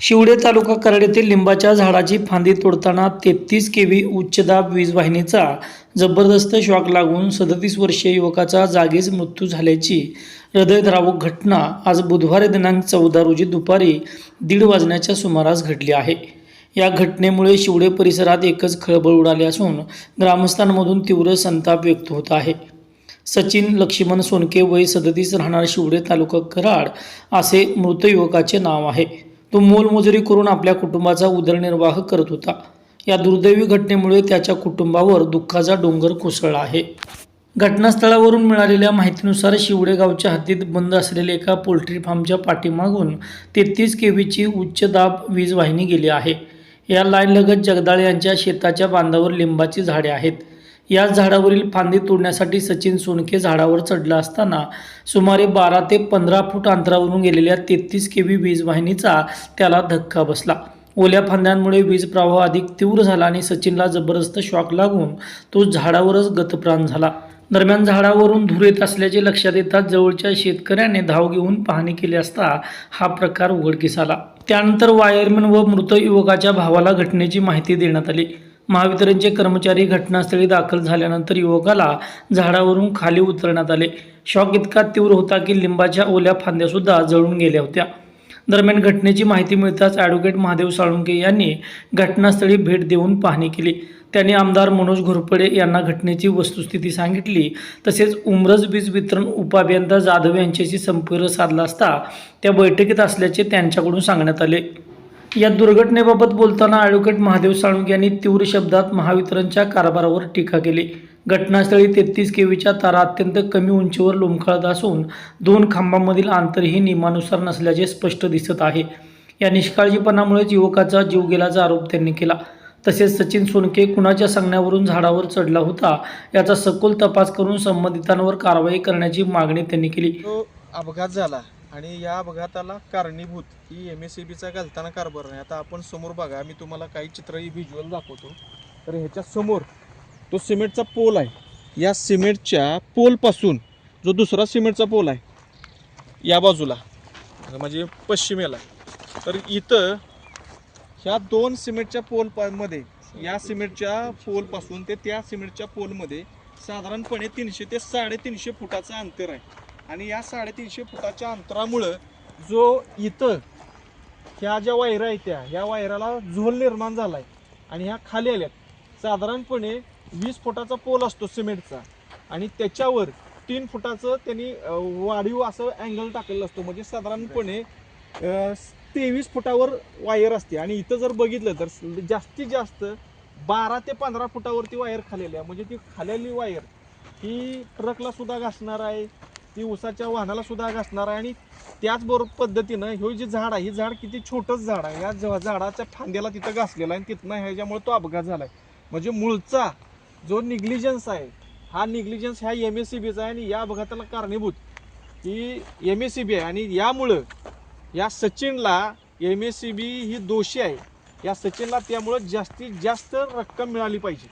शिवडे तालुका कराड येथील लिंबाच्या झाडाची फांदी तोडताना तेहतीस केव्ही उच्चदाब वीज वाहिनीचा जबरदस्त शॉक लागून सदतीस वर्षीय युवकाचा जागीच मृत्यू झाल्याची हृदयद्रावक घटना आज बुधवारी दिनांक चौदा रोजी दुपारी दीड वाजण्याच्या सुमारास घडली आहे. या घटनेमुळे शिवडे परिसरात एकच खळबळ उडाली असून ग्रामस्थांमधून तीव्र संताप व्यक्त होत आहे. सचिन लक्ष्मण सोनके वय सदतीस राहणार शिवडे तालुका कराड असे मृत युवकाचे नाव आहे. तो मोलमजुरी करून आपल्या कुटुंबाचा उदरनिर्वाह करत होता. या दुर्दैवी घटनेमुळे त्याच्या कुटुंबावर दुःखाचा डोंगर कोसळला आहे. घटनास्थळावरून मिळालेल्या माहितीनुसार शिवडे गावच्या हद्दीत बंद असलेल्या एका पोल्ट्री फार्मच्या पाठीमागून तेहतीस केव्हीची उच्च दाब वीज वाहिनी गेली आहे. या लाईनलगत जगदाळे यांच्या शेताच्या बांधावर लिंबाची झाडे आहेत. याच झाडावरील फांदी तोडण्यासाठी सचिन सोनके झाडावर चढला असताना सुमारे बारा ते पंधरा फूट अंतरावरून गेलेल्या तेहतीस केव्ही वीज वाहिनीचा त्याला धक्का बसला. ओल्या फांद्यांमुळे वीज प्रवाह अधिक तीव्र झाला आणि सचिनला जबरदस्त शॉक लागून तो झाडावरच गतप्राण झाला. दरम्यान झाडावरून धूर येत असल्याचे लक्षात येताच जवळच्या शेतकऱ्याने धाव घेऊन पाहणी केली असता हा प्रकार उघडकीस आला. त्यानंतर वायरमन व मृत युवकाच्या भावाला घटनेची माहिती देण्यात आली. महावितरणचे कर्मचारी घटनास्थळी दाखल झाल्यानंतर युवकाला झाडावरून खाली उतरण्यात आले. शॉक इतका तीव्र होता की लिंबाच्या ओल्या फांद्यासुद्धा जळून गेल्या होत्या. दरम्यान घटनेची माहिती मिळताच ॲडव्होकेट महादेव साळुंके यांनी घटनास्थळी भेट देऊन पाहणी केली. त्यांनी आमदार मनोज घोरपडे यांना घटनेची वस्तुस्थिती सांगितली तसेच उमरज वीज वितरण उपाभियंता जाधव यांच्याशी संपर्क साधला असता त्या बैठकीत असल्याचे त्यांच्याकडून सांगण्यात आले. या दुर्घटनेबाबत बोलताना ॲडव्होकेट महादेव साळुंके यांनी तीव्र शब्दात महावितरणच्या कारभारावर टीका केली. घटनास्थळी तेहतीस केवीच्या तारा अत्यंत कमी उंचीवर लोंबकळत असून दोन खांबांमधील अंतरही नियमानुसार नसल्याचे स्पष्ट दिसत आहे. या निष्काळजीपणामुळेच युवकाचा जीव गेल्याचा आरोप त्यांनी केला. तसेच सचिन सोनके कुणाच्या सांगण्यावरून झाडावर चढला होता याचा सखोल तपास करून संबंधितांवर कारवाई करण्याची मागणी त्यांनी केली. अपघात झाला. आणि या अपघाताला कारणीभूत. ही एम एस सी बीचा घालताना कारभार नाही. आता आपण समोर बघा मी तुम्हाला काही चित्र व्हिज्युअल दाखवतो. तर ह्याच्या समोर तो सिमेंटचा पोल आहे. या सिमेंटच्या पोलपासून जो दुसरा सिमेंटचा पोल आहे या बाजूला म्हणजे पश्चिमेला. तर इथं ह्या दोन सिमेंटच्या पोलमध्ये या सिमेंटच्या पोलपासून ते त्या सिमेंटच्या पोलमध्ये साधारणपणे तीनशे ते साडेतीनशे फुटाचं अंतर आहे. आणि या साडेतीनशे फुटाच्या अंतरामुळं जो इथं ह्या ज्या वायरा आहेत त्या ह्या वायराला झोल निर्माण झालाय. आणि ह्या खाली आल्यात. साधारणपणे वीस फुटाचा पोल असतो सिमेंटचा. आणि त्याच्यावर तीन फुटाचं त्यांनी वाढीव असं अँगल टाकलेलं असतो. म्हणजे साधारणपणे तेवीस फुटावर वायर असते. आणि इथं जर बघितलं तर जास्तीत जास्त बारा ते पंधरा फुटावरती वायर खालेली आहे म्हणजे ती खालेली वायर ही ट्रकला सुद्धा घासणार आहे. ती उसाच्या वाहनाला सुद्धा घासणार आहे आणि त्याचबरोबर पद्धतीनं हे जे झाड आहे हे झाड किती छोटंच झाड आहे. या ज- झाडाच्या फांद्याला तिथं घासलेला आहे आणि तिथनं ह्याच्यामुळे तो अपघात झाला आहे म्हणजे मूळचा जो निग्लिजन्स आहे हा निग्लिजन्स ह्या एम एस सी बीचा आहे आणि या अपघाताला कारणीभूत. ही एम एस सी बी आहे आणि यामुळं या सचिनला एम एस सी बी ही दोषी आहे. या सचिनला त्यामुळं जास्तीत जास्त रक्कम मिळाली पाहिजे.